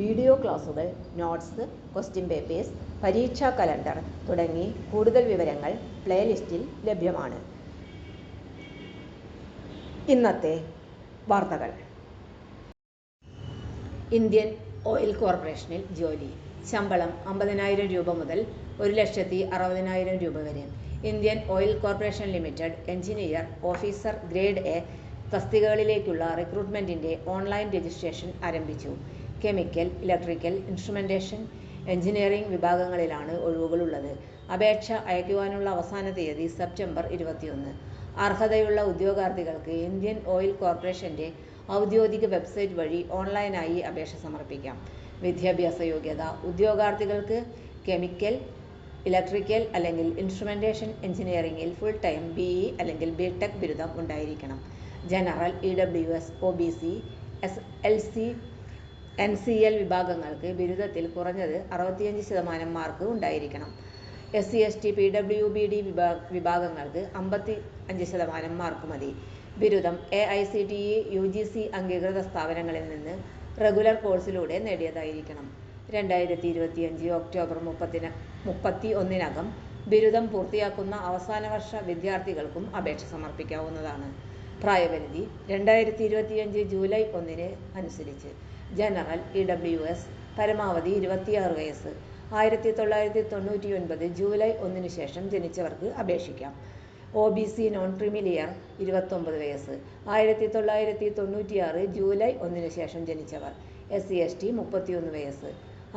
Video ക്ലാസുകൾ notes question papers പരീക്ഷാ calendar തുടങ്ങി കൂടുതൽ വിവരങ്ങൾ പ്ലേലിസ്റ്റിൽ ലഭ്യമാണ്. ഇന്നത്തെ വാർത്തകൾ. ഇന്ത്യൻ ഓയിൽ കോർപ്പറേഷനിൽ ജോലി. ശമ്പളം അമ്പതിനായിരം രൂപ മുതൽ ഒരു ലക്ഷത്തി അറുപതിനായിരം രൂപ വരെ. Indian Oil Corporation Limited engineer officer grade A തസ്തികകളിലേക്കുള്ള റിക്രൂട്ട്മെന്റിന്റെ ഓൺലൈൻ രജിസ്ട്രേഷൻ ആരംഭിച്ചു. കെമിക്കൽ ഇലക്ട്രിക്കൽ ഇൻസ്ട്രുമെന്റേഷൻ എഞ്ചിനീയറിംഗ് വിഭാഗങ്ങളിലാണ് ഒഴിവുകളുള്ളത്. അപേക്ഷ അയക്കുവാനുള്ള അവസാന തീയതി സെപ്റ്റംബർ ഇരുപത്തിയൊന്ന്. അർഹതയുള്ള ഉദ്യോഗാർത്ഥികൾക്ക് ഇന്ത്യൻ ഓയിൽ കോർപ്പറേഷന്റെ ഔദ്യോഗിക വെബ്സൈറ്റ് വഴി ഓൺലൈനായി അപേക്ഷ സമർപ്പിക്കാം. വിദ്യാഭ്യാസ യോഗ്യത. ഉദ്യോഗാർത്ഥികൾക്ക് കെമിക്കൽ ഇലക്ട്രിക്കൽ അല്ലെങ്കിൽ ഇൻസ്ട്രുമെന്റേഷൻ എഞ്ചിനീയറിംഗിൽ ഫുൾ ടൈം ബി ഇ അല്ലെങ്കിൽ ബി ടെക് ബിരുദം ഉണ്ടായിരിക്കണം. General E W S O B C S L C N C L വിഭാഗങ്ങൾക്ക് ബിരുദത്തിൽ കുറഞ്ഞത് അറുപത്തിയഞ്ച് ശതമാനം മാർക്ക് ഉണ്ടായിരിക്കണം. S C S T P W B D വിഭാഗങ്ങൾക്ക് അമ്പത്തി അഞ്ച് ശതമാനം മാർക്ക് മതി. ബിരുദം A I C T E U G C അംഗീകൃത സ്ഥാപനങ്ങളിൽ നിന്ന് റെഗുലർ കോഴ്സിലൂടെ നേടിയതായിരിക്കണം. രണ്ടായിരത്തി ഇരുപത്തിയഞ്ച് ഒക്ടോബർ മുപ്പത്തിന് മുപ്പത്തി ഒന്നിനകം ബിരുദം പൂർത്തിയാക്കുന്ന അവസാന വർഷ വിദ്യാർത്ഥികൾക്കും അപേക്ഷ സമർപ്പിക്കാവുന്നതാണ്. പ്രായപരിധി രണ്ടായിരത്തി ഇരുപത്തിയഞ്ച് ജൂലൈ ഒന്നിന് അനുസരിച്ച്. ജനറൽ ഇ ഡബ്ല്യു എസ് പരമാവധി ഇരുപത്തിയാറ് വയസ്സ്. ആയിരത്തി തൊള്ളായിരത്തി തൊണ്ണൂറ്റി ഒൻപത് ജൂലൈ ഒന്നിന് ശേഷം ജനിച്ചവർക്ക് അപേക്ഷിക്കാം. O B C non creamy layer ഇരുപത്തൊമ്പത് വയസ്സ്. ആയിരത്തി തൊള്ളായിരത്തി തൊണ്ണൂറ്റിയാറ് ജൂലൈ ഒന്നിന് ശേഷം ജനിച്ചവർ. എസ് സി എസ് ടി മുപ്പത്തിയൊന്ന് വയസ്സ്.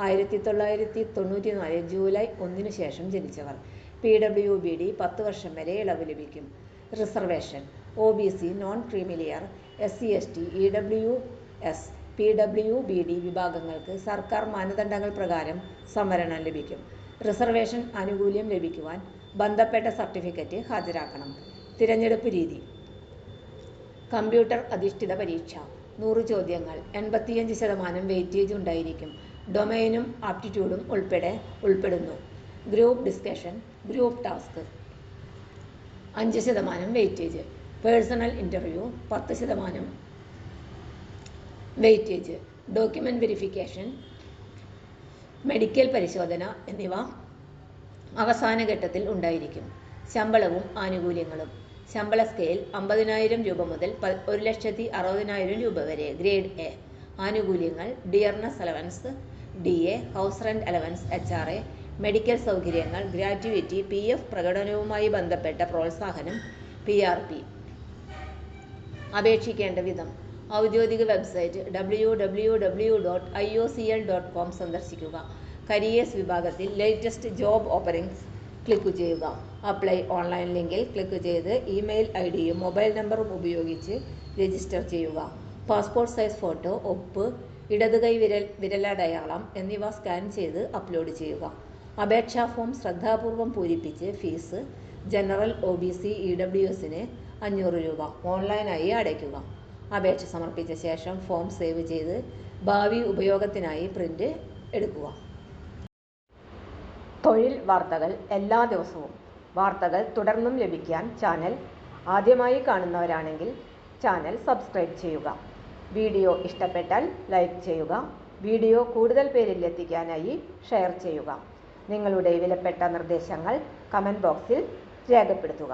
ആയിരത്തി തൊള്ളായിരത്തി തൊണ്ണൂറ്റി നാല് ജൂലൈ ഒന്നിന് ശേഷം ജനിച്ചവർ. പി ഡബ്ല്യു ബി ഡി പത്ത് വർഷം വരെ ഇളവ് ലഭിക്കും. Reservation. O B C non creamy layer S C S T E W S P W B D വിഭാഗങ്ങൾക്ക് സർക്കാർ മാനദണ്ഡങ്ങൾ പ്രകാരം സംവരണം ലഭിക്കും. റിസർവേഷൻ ആനുകൂല്യം ലഭിക്കുവാൻ ബന്ധപ്പെട്ട സർട്ടിഫിക്കറ്റ് ഹാജരാക്കണം. തിരഞ്ഞെടുപ്പ് രീതി. കമ്പ്യൂട്ടർ അധിഷ്ഠിത പരീക്ഷ. നൂറ് ചോദ്യങ്ങൾ എൺപത്തിയഞ്ച് ശതമാനം വെയിറ്റേജ് ഉണ്ടായിരിക്കും. ഡൊമൈനും ആപ്റ്റിറ്റ്യൂഡും ഉൾപ്പെടെ ഉൾപ്പെടുന്നു. Group discussion group task. അഞ്ച് ശതമാനം വെയിറ്റേജ്. പേഴ്സണൽ ഇന്റർവ്യൂ പത്ത് ശതമാനം വെയിറ്റേജ് ഡോക്യുമെന്റ് വെരിഫിക്കേഷൻ മെഡിക്കൽ പരിശോധന എന്നിവ അവസാന ഘട്ടത്തിൽ ഉണ്ടായിരിക്കും. ശമ്പളവും ആനുകൂല്യങ്ങളും. ശമ്പള സ്കെയിൽ അമ്പതിനായിരം രൂപ മുതൽ ഒരു ലക്ഷത്തി അറുപതിനായിരം രൂപ വരെ. Grade A. ആനുകൂല്യങ്ങൾ dearness allowance D A house rent allowance H R A medical സൗകര്യങ്ങൾ ഗ്രാറ്റുവിറ്റി പി എഫ് പ്രകടനവുമായി ബന്ധപ്പെട്ട പ്രോത്സാഹനം പി ആർ പി. അപേക്ഷിക്കേണ്ട വിധം. ഔദ്യോഗിക website W W W dot I O C L dot com സന്ദർശിക്കുക കരിയേഴ്സ് വിഭാഗത്തിൽ ലേറ്റസ്റ്റ് ജോബ് ഓപ്പറിങ്സ് ക്ലിക്ക് ചെയ്യുക. അപ്ലൈ ഓൺലൈൻ ലിങ്കിൽ ക്ലിക്ക് ചെയ്ത് ഇമെയിൽ ഐ ഡിയും മൊബൈൽ നമ്പറും ഉപയോഗിച്ച് രജിസ്റ്റർ ചെയ്യുക. പാസ്പോർട്ട് സൈസ് ഫോട്ടോ ഒപ്പ് ഇടത് കൈ വിരൽ വിരലടയാളം എന്നിവ സ്കാൻ ചെയ്ത് അപ്ലോഡ് ചെയ്യുക. അപേക്ഷാ ഫോം ശ്രദ്ധാപൂർവം പൂരിപ്പിച്ച് fees general O B C E W എസിന് അഞ്ഞൂറ് രൂപ ഓൺലൈനായി അടയ്ക്കുക. അപേക്ഷ സമർപ്പിച്ച ശേഷം ഫോം സേവ് ചെയ്ത് ഭാവി ഉപയോഗത്തിനായി പ്രിന്റ് എടുക്കുക. തൊഴിൽ വാർത്തകൾ എല്ലാ ദിവസവും. വാർത്തകൾ തുടർന്നും ലഭിക്കാൻ ചാനൽ ആദ്യമായി കാണുന്നവരാണെങ്കിൽ ചാനൽ സബ്സ്ക്രൈബ് ചെയ്യുക. വീഡിയോ ഇഷ്ടപ്പെട്ടാൽ ലൈക്ക് ചെയ്യുക. വീഡിയോ കൂടുതൽ പേരിൽ എത്തിക്കാനായി ഷെയർ ചെയ്യുക. നിങ്ങളുടെ വിലപ്പെട്ട നിർദ്ദേശങ്ങൾ കമന്റ് ബോക്സിൽ രേഖപ്പെടുത്തുക.